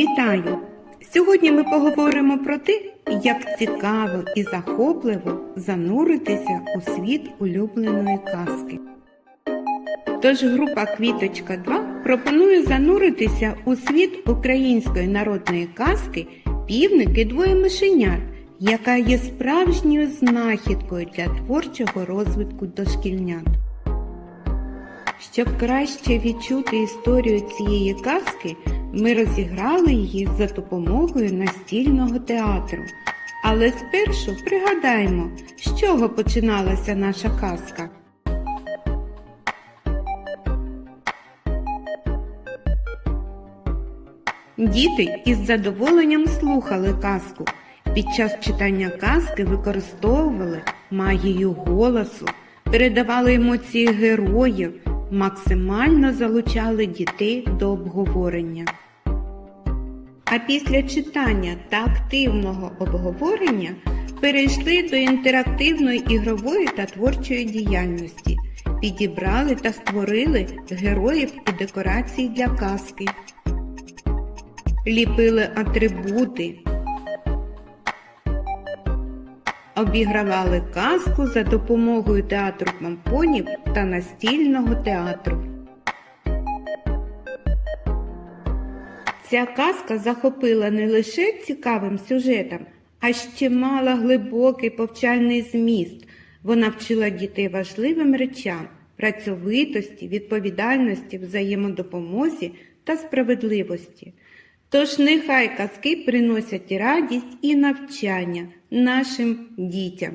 Вітаю! Сьогодні ми поговоримо про те, як цікаво і захопливо зануритися у світ улюбленої казки. Тож група Квіточка 2 пропонує зануритися у світ української народної казки Півники двоє мишенят, яка є справжньою знахідкою для творчого розвитку дошкільнят. Щоб краще відчути історію цієї казки, ми розіграли її за допомогою настільного театру. Але спершу пригадаємо, з чого починалася наша казка. Діти із задоволенням слухали казку. Під час читання казки використовували магію голосу, передавали емоції героїв, максимально залучали дітей до обговорення. А після читання та активного обговорення перейшли до інтерактивної ігрової та творчої діяльності, підібрали та створили героїв і декорації для казки, ліпили атрибути, обігравали казку за допомогою театру помпонів та настільного театру. Ця казка захопила не лише цікавим сюжетом, а ще мала глибокий повчальний зміст. Вона вчила дітей важливим речам працьовитості, відповідальності, взаємодопомозі та справедливості. Тож нехай казки приносять радість і навчання нашим дітям.